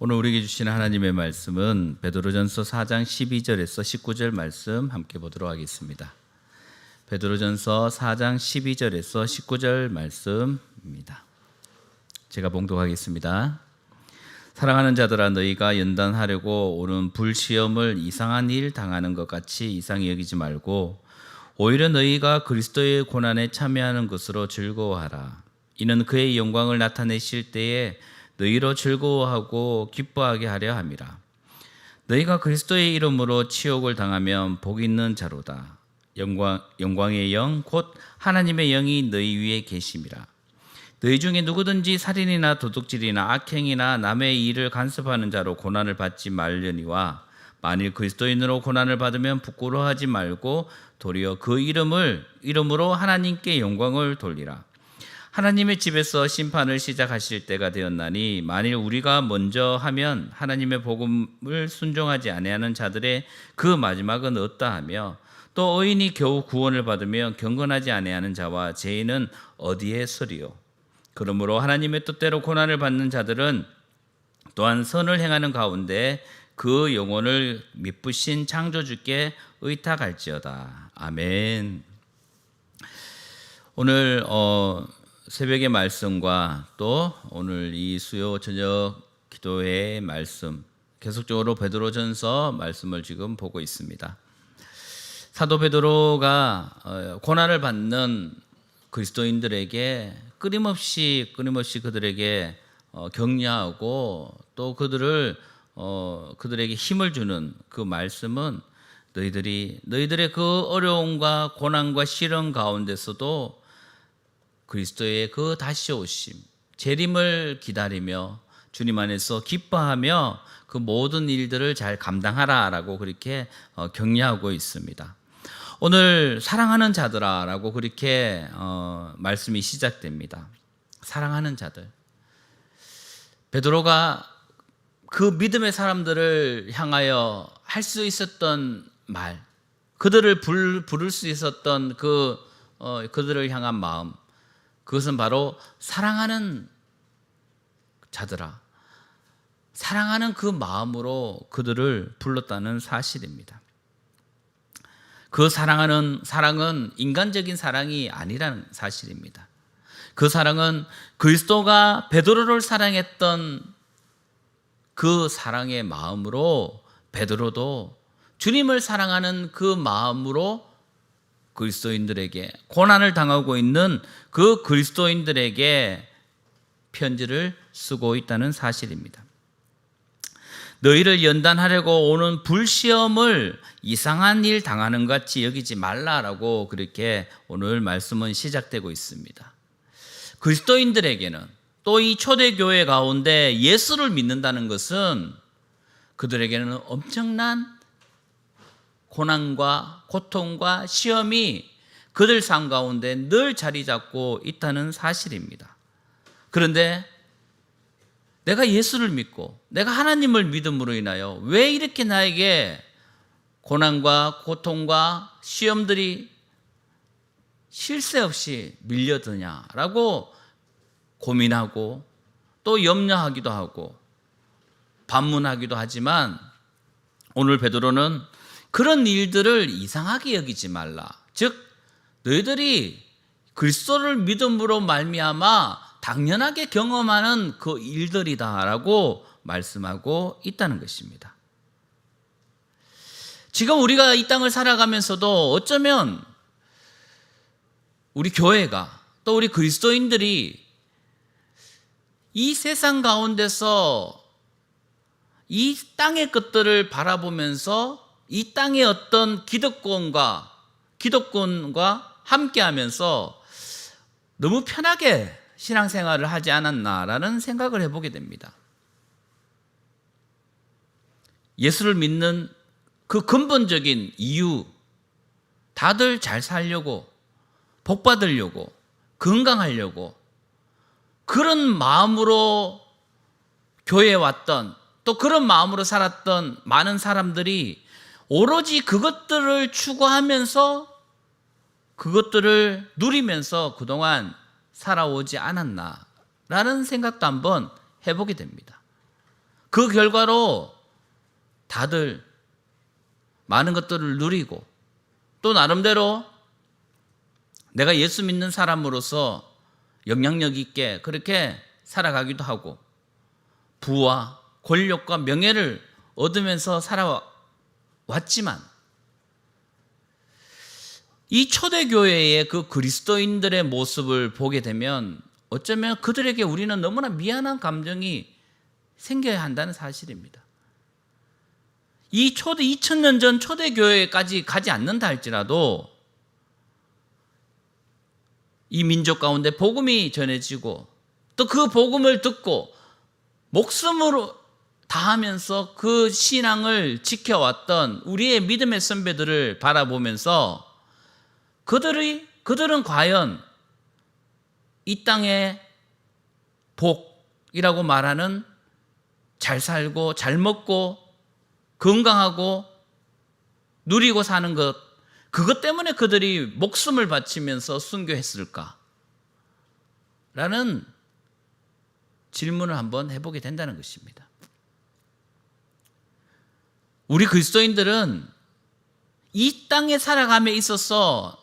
오늘 우리에게 주시는 하나님의 말씀은 베드로전서 4장 12절에서 19절 말씀 함께 보도록 하겠습니다. 베드로전서 4장 12절에서 19절 말씀입니다. 제가 봉독하겠습니다. 사랑하는 자들아 너희가 연단하려고 오는 불시험을 이상한 일 당하는 것 같이 이상히 여기지 말고 오히려 너희가 그리스도의 고난에 참여하는 것으로 즐거워하라. 이는 그의 영광을 나타내실 때에 너희로 즐거워하고 기뻐하게 하려 함이라. 너희가 그리스도의 이름으로 치욕을 당하면 복 있는 자로다. 영광 영광의 영 곧 하나님의 영이 너희 위에 계심이라. 너희 중에 누구든지 살인이나 도둑질이나 악행이나 남의 일을 간섭하는 자로 고난을 받지 말려니와 만일 그리스도인으로 고난을 받으면 부끄러워하지 말고 도리어 그 이름을 이름으로 하나님께 영광을 돌리라. 하나님의 집에서 심판을 시작하실 때가 되었나니 만일 우리가 먼저 하면 하나님의 복음을 순종하지 아니하는 자들의 그 마지막은 어떠하며 또 의인이 겨우 구원을 받으며 경건하지 아니하는 자와 죄인은 어디에 서리요 그러므로 하나님의 뜻대로 고난을 받는 자들은 또한 선을 행하는 가운데 그 영혼을 미쁘신 창조주께 의탁할지어다. 아멘. 오늘 어, 새벽의 말씀과 또 오늘 이 수요 저녁 기도회의 말씀 계속적으로 베드로전서 말씀을 지금 보고 있습니다. 사도 베드로가 어, 고난을 받는 그리스도인들에게 끊임없이 끊임없이 그들에게 어, 격려하고 또 그들을 어, 그들에게 힘을 주는 그 말씀은 너희들이 너희들의 그 어려움과 고난과 시련 가운데서도 그리스도의 그 다시 오심, 재림을 기다리며 주님 안에서 기뻐하며 그 모든 일들을 잘 감당하라라고 그렇게 어, 격려하고 있습니다. 오늘 사랑하는 자들아라고 그렇게 어, 말씀이 시작됩니다. 사랑하는 자들. 베드로가 그 믿음의 사람들을 향하여 할 수 있었던 말, 그들을 불, 부를 수 있었던 그 어, 그들을 향한 마음, 그것은 바로 사랑하는 자들아, 사랑하는 그 마음으로 그들을 불렀다는 사실입니다. 그 사랑하는 사랑은 인간적인 사랑이 아니라는 사실입니다. 그 사랑은 그리스도가 베드로를 사랑했던 그 사랑의 마음으로 베드로도 주님을 사랑하는 그 마음으로 그리스도인들에게 고난을 당하고 있는 그 그리스도인들에게 편지를 쓰고 있다는 사실입니다. 너희를 연단하려고 오는 불시험을 이상한 일 당하는 것 같이 여기지 말라라고 그렇게 오늘 말씀은 시작되고 있습니다. 그리스도인들에게는 또 이 초대교회 가운데 예수를 믿는다는 것은 그들에게는 엄청난 고난과 고통과 시험이 그들 삶 가운데 늘 자리 잡고 있다는 사실입니다. 그런데 내가 예수를 믿고 내가 하나님을 믿음으로 인하여 왜 이렇게 나에게 고난과 고통과 시험들이 쉴새 없이 밀려드냐라고 고민하고 또 염려하기도 하고 반문하기도 하지만 오늘 베드로는 그런 일들을 이상하게 여기지 말라. 즉 너희들이 그리스도를 믿음으로 말미암아 당연하게 경험하는 그 일들이다라고 말씀하고 있다는 것입니다. 지금 우리가 이 땅을 살아가면서도 어쩌면 우리 교회가 또 우리 그리스도인들이 이 세상 가운데서 이 땅의 것들을 바라보면서 이 땅의 어떤 기득권과 기득권과 함께하면서 너무 편하게 신앙생활을 하지 않았나라는 생각을 해보게 됩니다. 예수를 믿는 그 근본적인 이유, 다들 잘 살려고, 복 받으려고, 건강하려고, 그런 마음으로 교회에 왔던, 또 그런 마음으로 살았던 많은 사람들이 오로지 그것들을 추구하면서 그것들을 누리면서 그동안 살아오지 않았나라는 생각도 한번 해보게 됩니다. 그 결과로 다들 많은 것들을 누리고 또 나름대로 내가 예수 믿는 사람으로서 영향력 있게 그렇게 살아가기도 하고 부와 권력과 명예를 얻으면서 살아 왔지만 이 초대교회의 그 그리스도인들의 모습을 보게 되면 어쩌면 그들에게 우리는 너무나 미안한 감정이 생겨야 한다는 사실입니다. 이 초대 2000년 전 초대교회까지 가지 않는다 할지라도 이 민족 가운데 복음이 전해지고 또 그 복음을 듣고 목숨으로 다 하면서 그 신앙을 지켜왔던 우리의 믿음의 선배들을 바라보면서 그들이 그들은 과연 이 땅의 복이라고 말하는 잘 살고 잘 먹고 건강하고 누리고 사는 것 그것 때문에 그들이 목숨을 바치면서 순교했을까? 라는 질문을 한번 해보게 된다는 것입니다. 우리 그리스도인들은 이 땅에 살아감에 있어서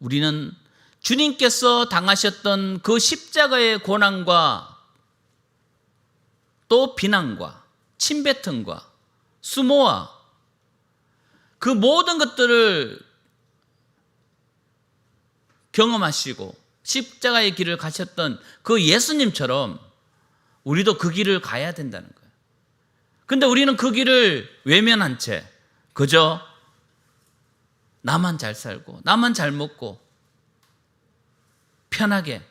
우리는 주님께서 당하셨던 그 십자가의 고난과 또 비난과 침뱉음과 수모와 그 모든 것들을 경험하시고 십자가의 길을 가셨던 그 예수님처럼 우리도 그 길을 가야 된다는 거예요. 근데 우리는 그 길을 외면한 채 그저 나만 잘 살고 나만 잘 먹고 편하게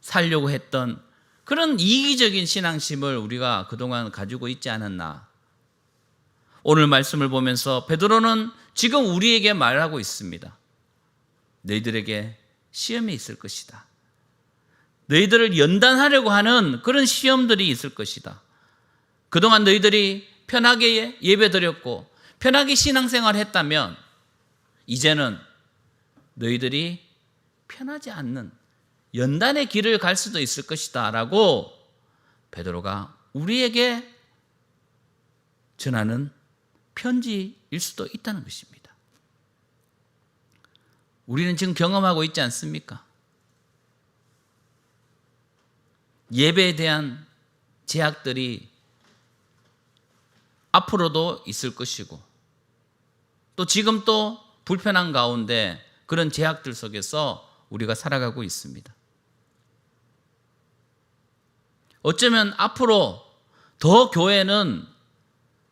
살려고 했던 그런 이기적인 신앙심을 우리가 그동안 가지고 있지 않았나. 오늘 말씀을 보면서 베드로는 지금 우리에게 말하고 있습니다. 너희들에게 시험이 있을 것이다. 너희들을 연단하려고 하는 그런 시험들이 있을 것이다. 그동안 너희들이 편하게 예배 드렸고 편하게 신앙생활 했다면 이제는 너희들이 편하지 않는 연단의 길을 갈 수도 있을 것이다 라고 베드로가 우리에게 전하는 편지일 수도 있다는 것입니다. 우리는 지금 경험하고 있지 않습니까? 예배에 대한 제약들이 앞으로도 있을 것이고 또 지금 또 불편한 가운데 그런 제약들 속에서 우리가 살아가고 있습니다. 어쩌면 앞으로 더 교회는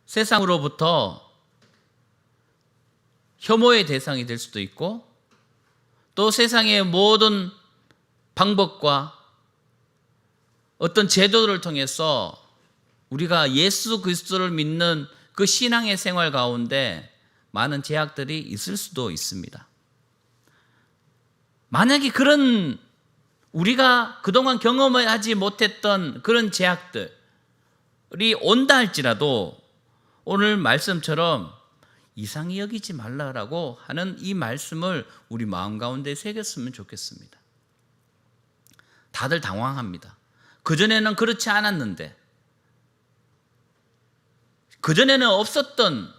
세상으로부터 혐오의 대상이 될 수도 있고 또 세상의 모든 방법과 어떤 제도를 통해서 우리가 예수 그리스도를 믿는 그 신앙의 생활 가운데 많은 제약들이 있을 수도 있습니다. 만약에 그런 우리가 그동안 경험하지 못했던 그런 제약들이 온다 할지라도 오늘 말씀처럼 이상히 여기지 말라라고 하는 이 말씀을 우리 마음 가운데 새겼으면 좋겠습니다. 다들 당황합니다. 그전에는 그렇지 않았는데, 그전에는 없었던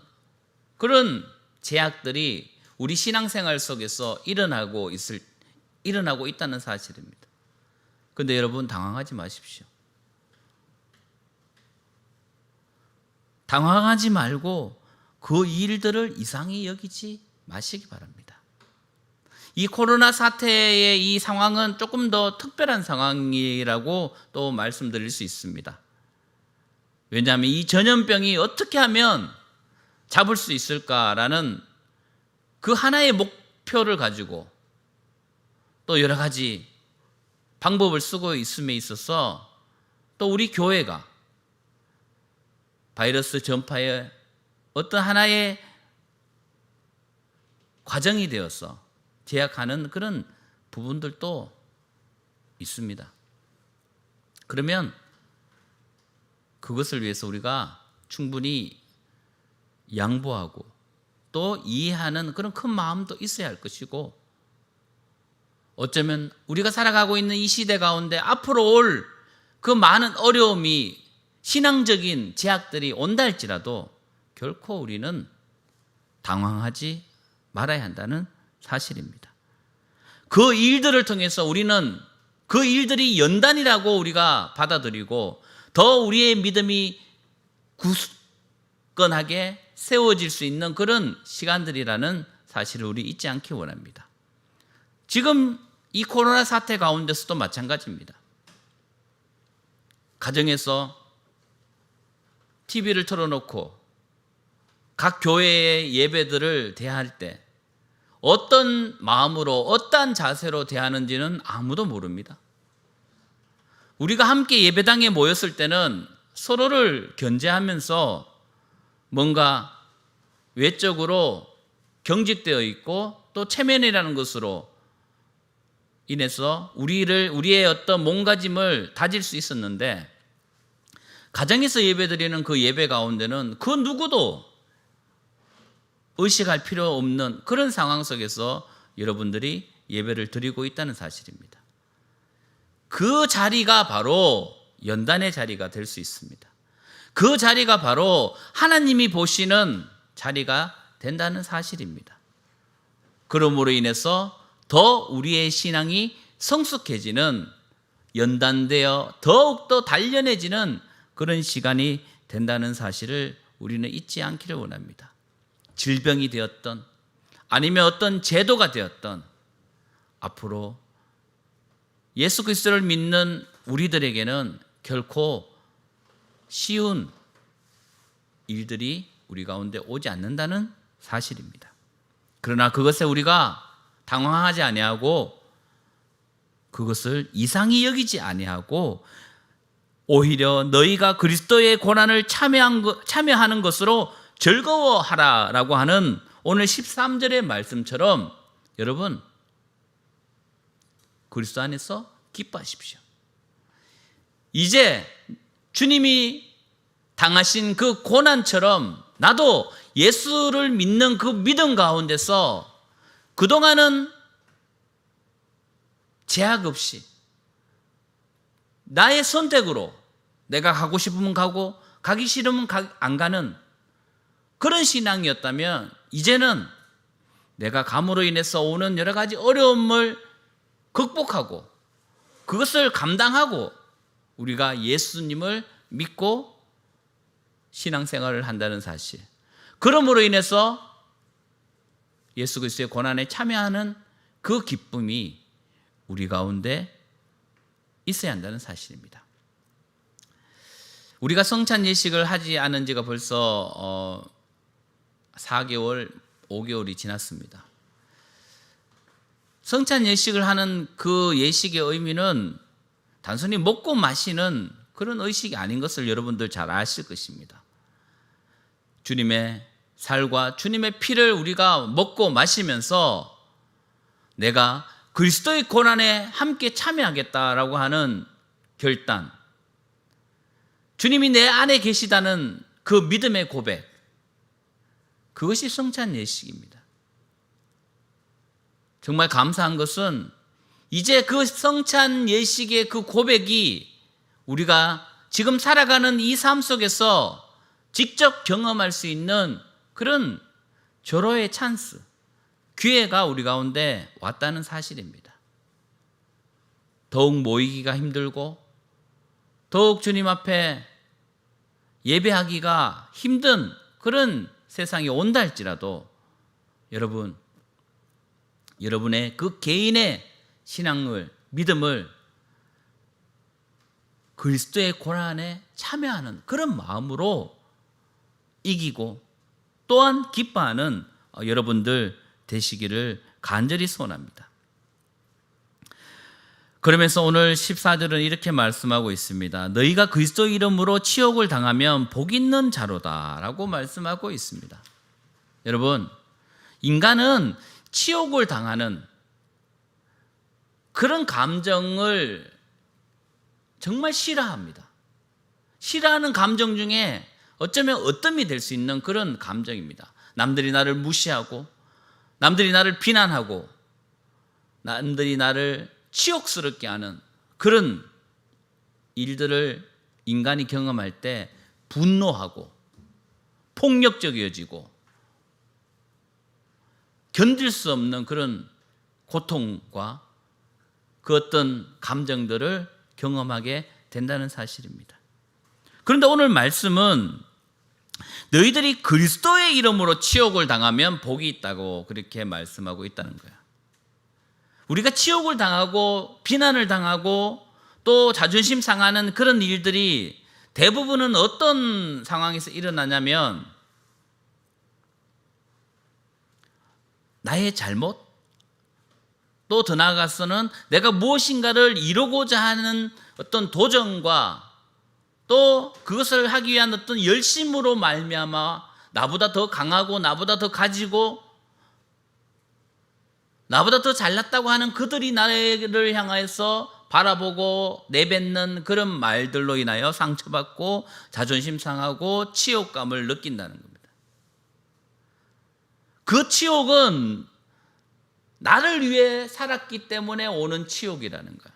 그런 제약들이 우리 신앙생활 속에서 일어나고 있을, 일어나고 있다는 사실입니다. 근데 여러분 당황하지 마십시오. 당황하지 말고 그 일들을 이상히 여기지 마시기 바랍니다. 이 코로나 사태의 이 상황은 조금 더 특별한 상황이라고 또 말씀드릴 수 있습니다. 왜냐하면 이 전염병이 어떻게 하면 잡을 수 있을까라는 그 하나의 목표를 가지고 또 여러 가지 방법을 쓰고 있음에 있어서 또 우리 교회가 바이러스 전파의 어떤 하나의 과정이 되어서 제약하는 그런 부분들도 있습니다. 그러면 그것을 위해서 우리가 충분히 양보하고 또 이해하는 그런 큰 마음도 있어야 할 것이고 어쩌면 우리가 살아가고 있는 이 시대 가운데 앞으로 올 그 많은 어려움이 신앙적인 제약들이 온다 할지라도 결코 우리는 당황하지 말아야 한다는 사실입니다. 그 일들을 통해서 우리는 그 일들이 연단이라고 우리가 받아들이고 더 우리의 믿음이 굳건하게 세워질 수 있는 그런 시간들이라는 사실을 우리 잊지 않기 원합니다. 지금 이 코로나 사태 가운데서도 마찬가지입니다. 가정에서 TV를 틀어놓고 각 교회의 예배들을 대할 때 어떤 마음으로 어떠한 자세로 대하는지는 아무도 모릅니다. 우리가 함께 예배당에 모였을 때는 서로를 견제하면서 뭔가 외적으로 경직되어 있고 또 체면이라는 것으로 인해서 우리를 우리의 어떤 몸가짐을 다질 수 있었는데 가정에서 예배드리는 그 예배 가운데는 그 누구도 의식할 필요 없는 그런 상황 속에서 여러분들이 예배를 드리고 있다는 사실입니다. 그 자리가 바로 연단의 자리가 될 수 있습니다. 그 자리가 바로 하나님이 보시는 자리가 된다는 사실입니다. 그러므로 인해서 더 우리의 신앙이 성숙해지는 연단되어 더욱더 단련해지는 그런 시간이 된다는 사실을 우리는 잊지 않기를 원합니다. 질병이 되었던 아니면 어떤 제도가 되었던 앞으로 예수 그리스도를 믿는 우리들에게는 결코 쉬운 일들이 우리 가운데 오지 않는다는 사실입니다. 그러나 그것에 우리가 당황하지 아니하고 그것을 이상히 여기지 아니하고 오히려 너희가 그리스도의 고난을 참여하는 것으로 즐거워하라라고 하는 오늘 13절의 말씀처럼 여러분 그리스도 안에서 기뻐하십시오. 이제 주님이 당하신 그 고난처럼 나도 예수를 믿는 그 믿음 가운데서 그동안은 제약 없이 나의 선택으로 내가 가고 싶으면 가고 가기 싫으면 안 가는 그런 신앙이었다면 이제는 내가 감으로 인해서 오는 여러 가지 어려움을 극복하고 그것을 감당하고 우리가 예수님을 믿고 신앙생활을 한다는 사실. 그러므로 인해서 예수 그리스도의 고난에 참여하는 그 기쁨이 우리 가운데 있어야 한다는 사실입니다. 우리가 성찬 예식을 하지 않은 지가 벌써 어 4개월, 5개월이 지났습니다. 성찬 예식을 하는 그 예식의 의미는 단순히 먹고 마시는 그런 의식이 아닌 것을 여러분들 잘 아실 것입니다. 주님의 살과 주님의 피를 우리가 먹고 마시면서 내가 그리스도의 고난에 함께 참여하겠다라고 하는 결단, 주님이 내 안에 계시다는 그 믿음의 고백, 그것이 성찬 예식입니다. 정말 감사한 것은 이제 그 성찬 예식의 그 고백이 우리가 지금 살아가는 이 삶 속에서 직접 경험할 수 있는 그런 절호의 찬스, 기회가 우리 가운데 왔다는 사실입니다. 더욱 모이기가 힘들고, 더욱 주님 앞에 예배하기가 힘든 그런 세상이 온다 할지라도 여러분, 여러분의 그 개인의 신앙을, 믿음을 그리스도의 고난에 참여하는 그런 마음으로 이기고 또한 기뻐하는 어, 여러분들 되시기를 간절히 소원합니다. 그러면서 오늘 14절은 이렇게 말씀하고 있습니다. 너희가 그리스도 이름으로 치욕을 당하면 복 있는 자로다라고 말씀하고 있습니다. 여러분, 인간은 치욕을 당하는 그런 감정을 정말 싫어합니다. 싫어하는 감정 중에 어쩌면 어떤 될수 있는 그런 감정입니다. 남들이 나를 무시하고, 남들이 나를 비난하고, 남들이 나를 치욕스럽게 하는 그런 일들을 인간이 경험할 때 분노하고 폭력적이어지고 견딜 수 없는 그런 고통과 그 어떤 감정들을 경험하게 된다는 사실입니다. 그런데 오늘 말씀은 너희들이 그리스도의 이름으로 치욕을 당하면 복이 있다고 그렇게 말씀하고 있다는 거야. 우리가 치욕을 당하고 비난을 당하고 또 자존심 상하는 그런 일들이 대부분은 어떤 상황에서 일어나냐면 나의 잘못 또 더 나아가서는 내가 무엇인가를 이루고자 하는 어떤 도전과 또 그것을 하기 위한 어떤 열심으로 말미암아 나보다 더 강하고 나보다 더 가지고 나보다 더 잘났다고 하는 그들이 나를 향하여서 바라보고 내뱉는 그런 말들로 인하여 상처받고 자존심 상하고 치욕감을 느낀다는 겁니다. 그 치욕은 나를 위해 살았기 때문에 오는 치욕이라는 거야.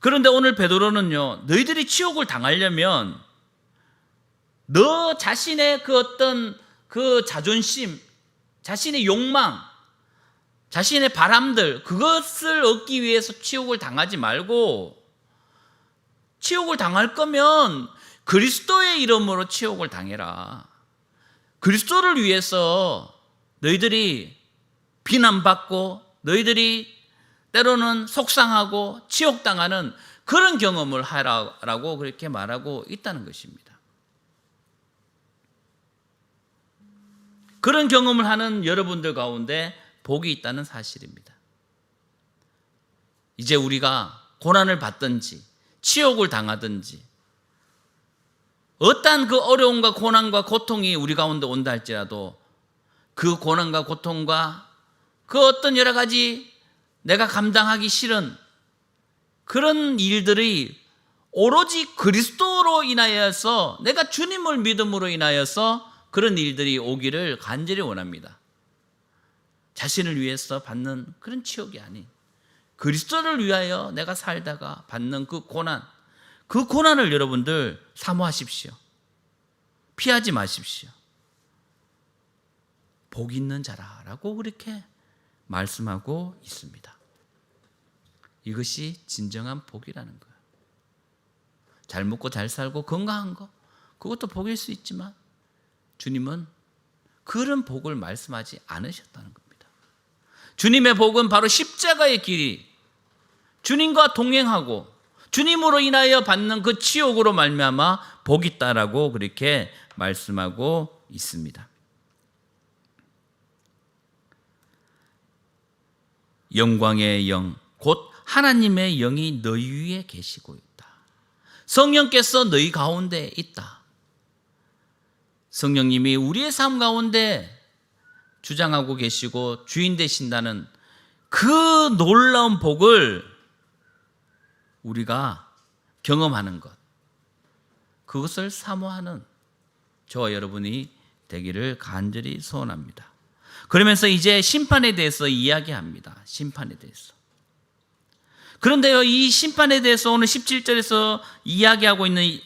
그런데 오늘 베드로는요, 너희들이 치욕을 당하려면 너 자신의 그 어떤 그 자존심, 자신의 욕망, 자신의 바람들, 그것을 얻기 위해서 치욕을 당하지 말고 치욕을 당할 거면 그리스도의 이름으로 치욕을 당해라. 그리스도를 위해서 너희들이 비난받고 너희들이 때로는 속상하고 치욕당하는 그런 경험을 하라고 그렇게 말하고 있다는 것입니다. 그런 경험을 하는 여러분들 가운데 복이 있다는 사실입니다. 이제 우리가 고난을 받든지 치욕을 당하든지 어떠한 그 어려움과 고난과 고통이 우리 가운데 온다 할지라도 그 고난과 고통과 그 어떤 여러 가지 내가 감당하기 싫은 그런 일들이 오로지 그리스도로 인하여서 내가 주님을 믿음으로 인하여서 그런 일들이 오기를 간절히 원합니다. 자신을 위해서 받는 그런 치욕이 아닌 그리스도를 위하여 내가 살다가 받는 그 고난, 그 고난을 여러분들 사모하십시오. 피하지 마십시오. 복 있는 자라라고 그렇게 말씀하고 있습니다. 이것이 진정한 복이라는 거예요. 잘 먹고 잘 살고 건강한 거 그것도 복일 수 있지만 주님은 그런 복을 말씀하지 않으셨다는 겁니다. 주님의 복은 바로 십자가의 길이 주님과 동행하고 주님으로 인하여 받는 그 치욕으로 말미암아 복이 있다라고 그렇게 말씀하고 있습니다. 영광의 영, 곧 하나님의 영이 너희 위에 계시고 있다. 성령께서 너희 가운데 있다. 성령님이 우리의 삶 가운데 주장하고 계시고 주인 되신다는 그 놀라운 복을 우리가 경험하는 것. 그것을 사모하는 저와 여러분이 되기를 간절히 소원합니다. 그러면서 이제 심판에 대해서 이야기합니다. 심판에 대해서. 그런데요, 이 심판에 대해서 오늘 17절에서 이야기하고 있는,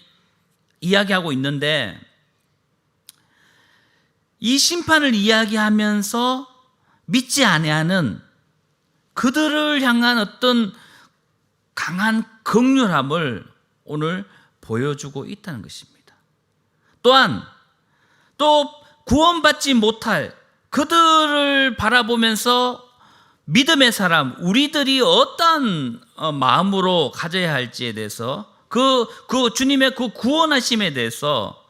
이야기하고 있는데, 이 심판을 이야기하면서 믿지 아니하는 그들을 향한 어떤 강한 극률함을 오늘 보여주고 있다는 것입니다. 또한 또 구원받지 못할 그들을 바라보면서 믿음의 사람, 우리들이 어떤 어, 마음으로 가져야 할지에 대해서 그, 그 주님의 그 구원하심에 대해서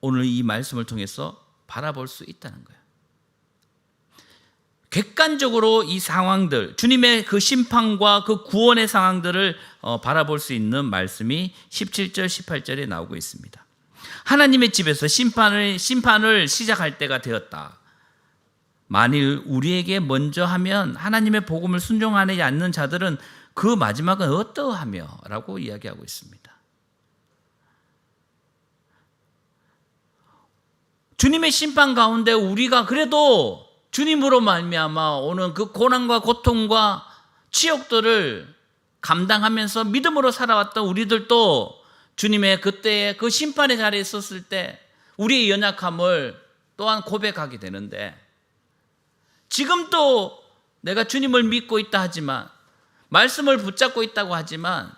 오늘 이 말씀을 통해서 바라볼 수 있다는 거예요. 객관적으로 이 상황들, 주님의 그 심판과 그 구원의 상황들을 어, 바라볼 수 있는 말씀이 17절, 18절에 나오고 있습니다. 하나님의 집에서 심판을, 심판을 시작할 때가 되었다. 만일 우리에게 먼저 하면 하나님의 복음을 순종하지 않는 자들은 그 마지막은 어떠하며? 라고 이야기하고 있습니다. 주님의 심판 가운데 우리가 그래도 주님으로 말미암아 오는 그 고난과 고통과 치욕들을 감당하면서 믿음으로 살아왔던 우리들도 주님의 그때의 그 심판의 자리에 있었을 때 우리의 연약함을 또한 고백하게 되는데 지금 또 내가 주님을 믿고 있다 하지만 말씀을 붙잡고 있다고 하지만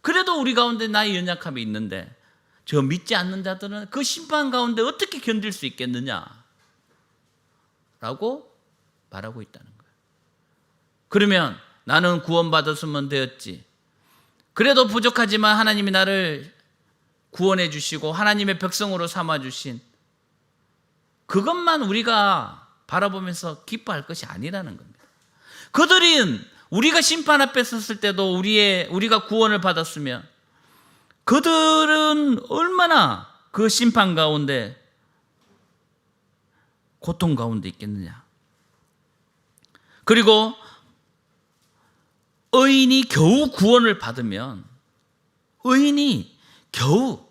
그래도 우리 가운데 나의 연약함이 있는데 저 믿지 않는 자들은 그 심판 가운데 어떻게 견딜 수 있겠느냐? 라고 말하고 있다는 거예요. 그러면 나는 구원받았으면 되었지. 그래도 부족하지만 하나님이 나를 구원해 주시고 하나님의 백성으로 삼아 주신 그것만 우리가 바라보면서 기뻐할 것이 아니라는 겁니다. 그들은 우리가 심판 앞에 섰을 때도 우리의 우리가 구원을 받았으면 그들은 얼마나 그 심판 가운데 고통 가운데 있겠느냐. 그리고 의인이 겨우 구원을 받으면 의인이 겨우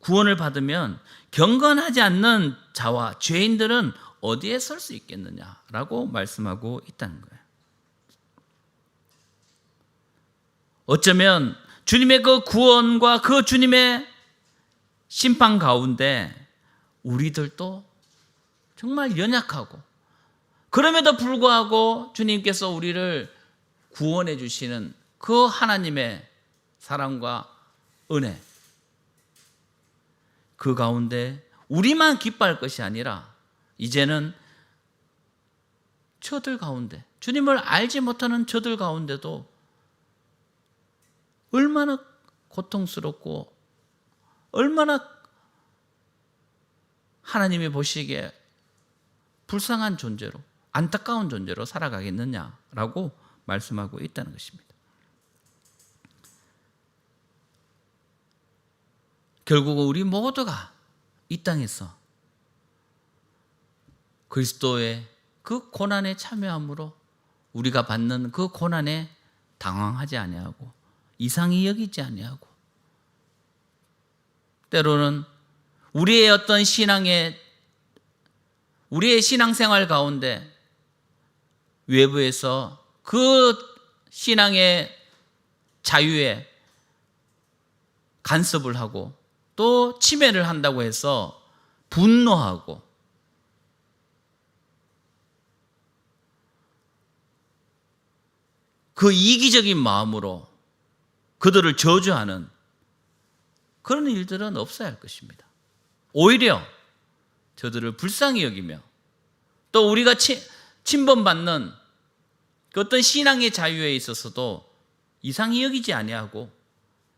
구원을 받으면 경건하지 않는 자와 죄인들은 어디에 설 수 있겠느냐라고 말씀하고 있다는 거예요. 어쩌면 주님의 그 구원과 그 주님의 심판 가운데 우리들도 정말 연약하고 그럼에도 불구하고 주님께서 우리를 구원해 주시는 그 하나님의 사랑과 은혜. 그 가운데 우리만 기뻐할 것이 아니라 이제는 저들 가운데 주님을 알지 못하는 저들 가운데도 얼마나 고통스럽고 얼마나 하나님이 보시기에 불쌍한 존재로 안타까운 존재로 살아가겠느냐라고 말씀하고 있다는 것입니다. 결국 우리 모두가 이 땅에서 그리스도의 그 고난에 참여함으로 우리가 받는 그 고난에 당황하지 아니하고 이상히 여기지 아니하고 때로는 우리의 어떤 신앙의 우리의 신앙생활 가운데 외부에서 그 신앙의 자유에 간섭을 하고 또 침해를 한다고 해서 분노하고 그 이기적인 마음으로 그들을 저주하는 그런 일들은 없어야 할 것입니다. 오히려 저들을 불쌍히 여기며 또 우리가 치, 침범받는 그 어떤 신앙의 자유에 있어서도 이상히 여기지 아니하고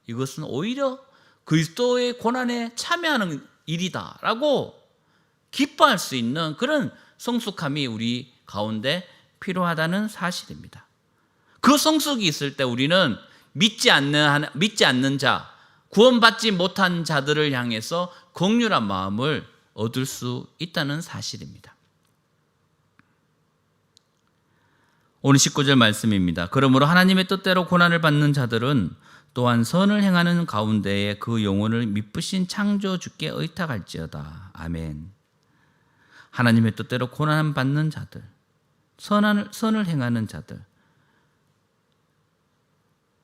이것은 오히려 그리스도의 고난에 참여하는 일이다라고 기뻐할 수 있는 그런 성숙함이 우리 가운데 필요하다는 사실입니다. 그 성숙이 있을 때 우리는 믿지 않는 믿지 않는 자, 구원받지 못한 자들을 향해서 긍휼한 마음을 얻을 수 있다는 사실입니다. 오늘 19절 말씀입니다. 그러므로 하나님의 뜻대로 고난을 받는 자들은 또한 선을 행하는 가운데에 그 영혼을 미쁘신 창조주께 의탁할지어다. 아멘. 하나님의 뜻대로 고난 받는 자들, 선을, 선을 행하는 자들,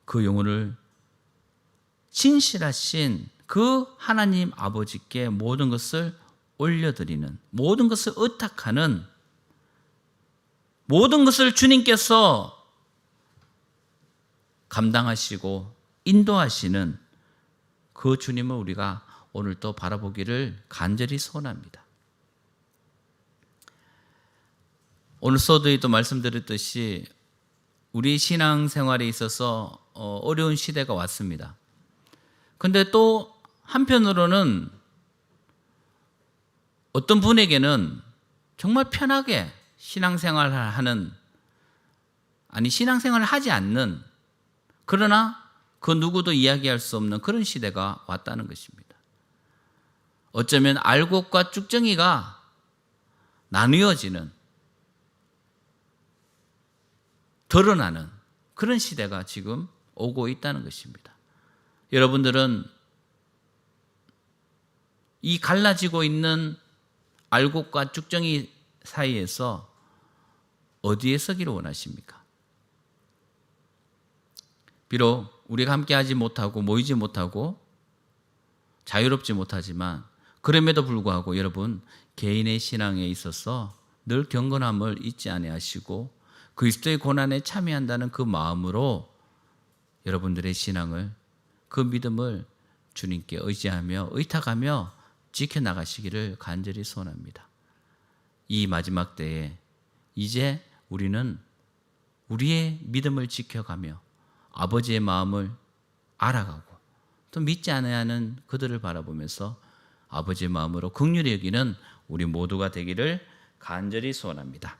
그 영혼을 진실하신 그 하나님 아버지께 모든 것을 올려드리는, 모든 것을 의탁하는, 모든 것을 주님께서 감당하시고 인도하시는 그 주님을 우리가 오늘 또 바라보기를 간절히 소원합니다. 오늘 서두에도 말씀드렸듯이 우리 신앙 생활에 있어서 어, 어려운 시대가 왔습니다. 근데 또 한편으로는 어떤 분에게는 정말 편하게 신앙생활을 하는 아니 신앙생활을 하지 않는 그러나 그 누구도 이야기할 수 없는 그런 시대가 왔다는 것입니다. 어쩌면 알곡과 쭉정이가 나뉘어지는 드러나는 그런 시대가 지금 오고 있다는 것입니다. 여러분들은 이 갈라지고 있는 알곡과 쭉정이 사이에서 어디에 서기를 원하십니까? 비록 우리가 함께하지 못하고 모이지 못하고 자유롭지 못하지만 그럼에도 불구하고 여러분 개인의 신앙에 있어서 늘 경건함을 잊지 아니하시고 그리스도의 고난에 참여한다는 그 마음으로 여러분들의 신앙을 그 믿음을 주님께 의지하며 의탁하며 지켜나가시기를 간절히 소원합니다. 이 마지막 때에 이제 우리는 우리의 믿음을 지켜가며 아버지의 마음을 알아가고 또 믿지 않아야 하는 그들을 바라보면서 아버지의 마음으로 극률히 여기는 우리 모두가 되기를 간절히 소원합니다.